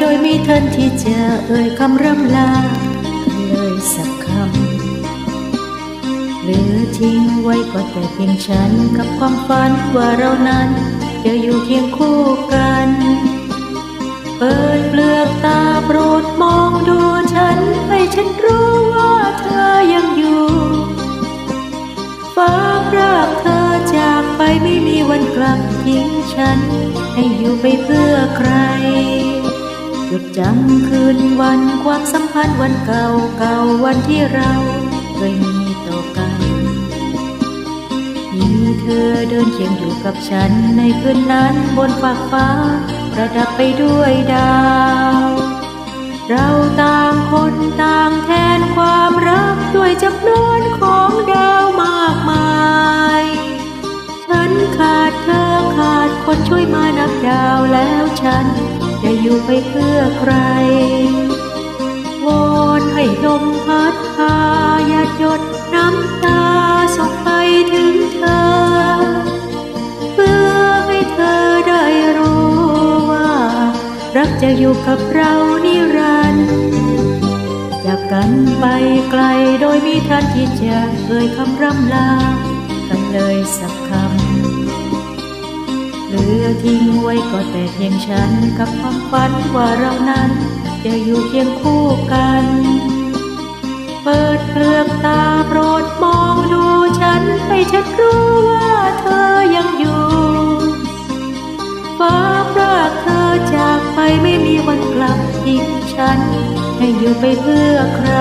โดยไม่ทันที่จะเอ่ยคำร่ำลาเลยสักคำเหลือทิ้งไว้ก็แต่เพียงฉันกับความฝันว่าเรานั้น จะอยู่เคียงคู่กัน เปิดเปลือกตาโปรดมองดูฉัน ให้ฉันรู้ว่าเธอยังอยู่ฟ้าพรากเธอจากไปไม่มีวันกลับทิ้งฉัน ให้อยู่ไปเพื่อใคร จดจำคืนวันความสัมพันธ์วันเก่าเก่าวันที่เราเคยมีต่อกัน มีเธอเดินเคียงอยู่กับฉันในคืนนั้นบนฟากฟ้า ประดับไปด้วยดาว เราต่างคนต่างแทนความรักด้วยจำนวนของดาวมากมาย ฉันขาดเธอขาดคนช่วยมาน ดาวแล้วฉัน จะอยู่ไปเพื่อใคร วอนให้ลมพัดพาอย่าหยดน้ำตาส่งไปถึงเธอ เพื่อให้เธอได้รู้ว่า รักจะอยู่กับเรานิรันดร์จากกันไปไกลโดยมีทันที่จะเอ่ยคำร่ำลากันเลยสักคำ อทิ้งไว้ก็แต่เพียงฉันกับความฝันว่าเรานั้นจะอยู่เคียงคู่กัน เปิดเปลือกตาโปรดมองดูฉันให้ฉันรู้ว่าเธอยังอยู่ฟ้าพรากเธอจากไปไม่มีวันกลับทิ้งฉัน ให้อยู่ไปเพื่อใคร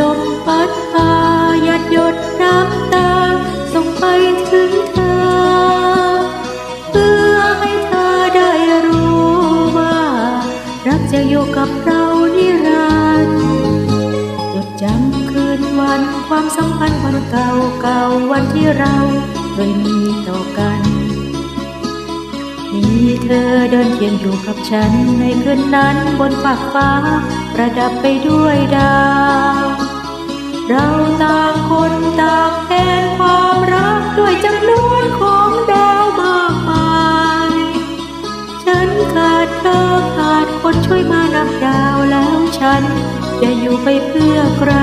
ลมพัดพาหยาดหยดน้ำตา ส่งไปถึงเธอ เพื่อให้เธอได้รู้ว่า รักจะอยู่กับเรานิรันดร์จดจำคืนวันความสัมพันธ์วันเก่าเก่าวันที่เราเคยมีต่อกันมีเธอเดินเคียงอยู่กับฉันในคืนนั้นบนฟากฟ้า ประดับไปด้วยดาว เราต่างคนต่างแทนความรักด้วยจำนวนของดาวมากมายฉันขาดเธอขาดคนช่วยมานับดาวแล้วฉันจะอยู่ไปเพื่อใคร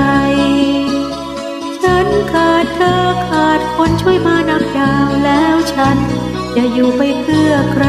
ฉันขาดเธอขาดคนช่วยมานับดาวแล้วฉันจะอยู่ไปเพื่อใคร